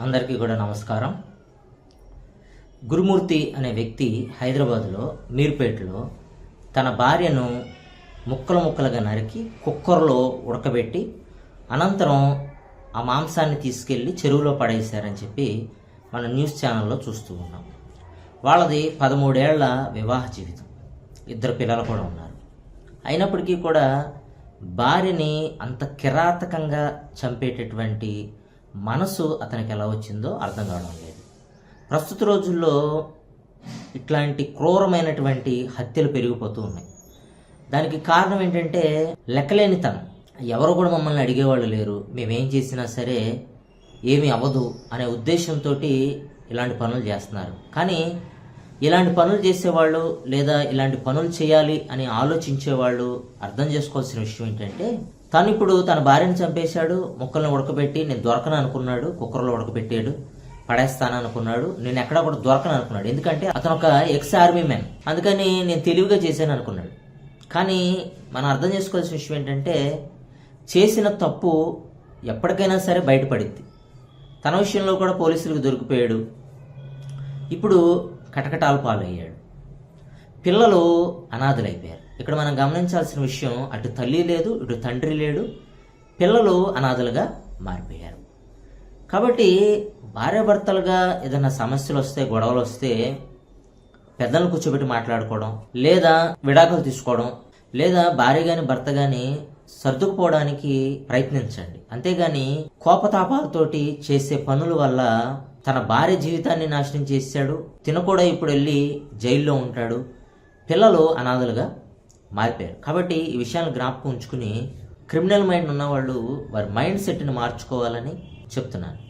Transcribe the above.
అందరికీ కూడా నమస్కారం. గురుమూర్తి అనే వ్యక్తి హైదరాబాద్లో మీర్పేటలో తన భార్యను ముక్కలు ముక్కలుగా నరికి కుక్కర్లో ఉడకబెట్టి అనంతరం ఆ మాంసాన్ని తీసుకెళ్ళి చెరువులో పడేశారని చెప్పి మన న్యూస్ ఛానల్లో చూస్తూ ఉన్నాం. వాళ్ళది పదమూడేళ్ళ వివాహ జీవితం. ఇద్దరు పిల్లలు కూడా ఉన్నారు. అయినప్పటికీ కూడా భార్యని అంత కిరాతకంగా చంపేటటువంటి మనసు అతనికి ఎలా వచ్చిందో అర్థం కావడం లేదు. ప్రస్తుత రోజుల్లో ఇట్లాంటి క్రూరమైనటువంటి హత్యలు పెరిగిపోతూ ఉన్నాయి. దానికి కారణం ఏంటంటే లెక్కలేనితనం. ఎవరు కూడా మమ్మల్ని అడిగేవాళ్ళు లేరు. మేమేం చేసినా సరే ఏమి అవ్వదు అనే ఉద్దేశంతో ఇలాంటి పనులు చేస్తున్నారు. కానీ ఇలాంటి పనులు చేసేవాళ్ళు లేదా ఇలాంటి పనులు చేయాలి అని ఆలోచించేవాళ్ళు అర్థం చేసుకోవాల్సిన విషయం ఏంటంటే తను ఇప్పుడు తన భార్యను చంపేశాడు ముక్కల్ని ఉడకబెట్టి నేను దొరకను అనుకున్నాడు కుక్కర్లో ఉడకబెట్టాడు పడేస్తాను అనుకున్నాడు నేను ఎక్కడ కూడా దొరకను అనుకున్నాడు. ఎందుకంటే అతను ఒక ఎక్స్ ఆర్మీ మ్యాన్. అందుకని నేను తెలివిగా చేశాను అనుకున్నాడు. కానీ మనం అర్థం చేసుకోవాల్సిన విషయం ఏంటంటే చేసిన తప్పు ఎప్పటికైనా సరే బయటపడింది. తన విషయంలో కూడా పోలీసులకు దొరికిపోయాడు. ఇప్పుడు కటకటాల పాలయ్యాడు. పిల్లలు అనాథలైపోయారు. ఇక్కడ మనం గమనించాల్సిన విషయం అటు తల్లి లేదు ఇటు తండ్రి లేడు పిల్లలు అనాథలుగా మారిపోయారు. కాబట్టి భార్యాభర్తలుగా ఏదైనా సమస్యలు వస్తే గొడవలు వస్తే పెద్దలను కూర్చోబెట్టి మాట్లాడుకోవడం లేదా విడాకులు తీసుకోవడం లేదా భార్య కానీ భర్త కానీ సర్దుకుపోవడానికి ప్రయత్నించండి. అంతేగాని కోపతాపాలతోటి చేసే పనుల వల్ల తన భార్య జీవితాన్ని నాశనం చేశాడు తిన కూడా ఇప్పుడు వెళ్ళి జైల్లో ఉంటాడు పిల్లలు అనాథలుగా మారిపోయారు. కాబట్టి ఈ విషయాన్ని జ్ఞాపకం ఉంచుకుని క్రిమినల్ మైండ్ ఉన్నవాళ్ళు వారి మైండ్ సెట్ని మార్చుకోవాలని చెప్తున్నాను.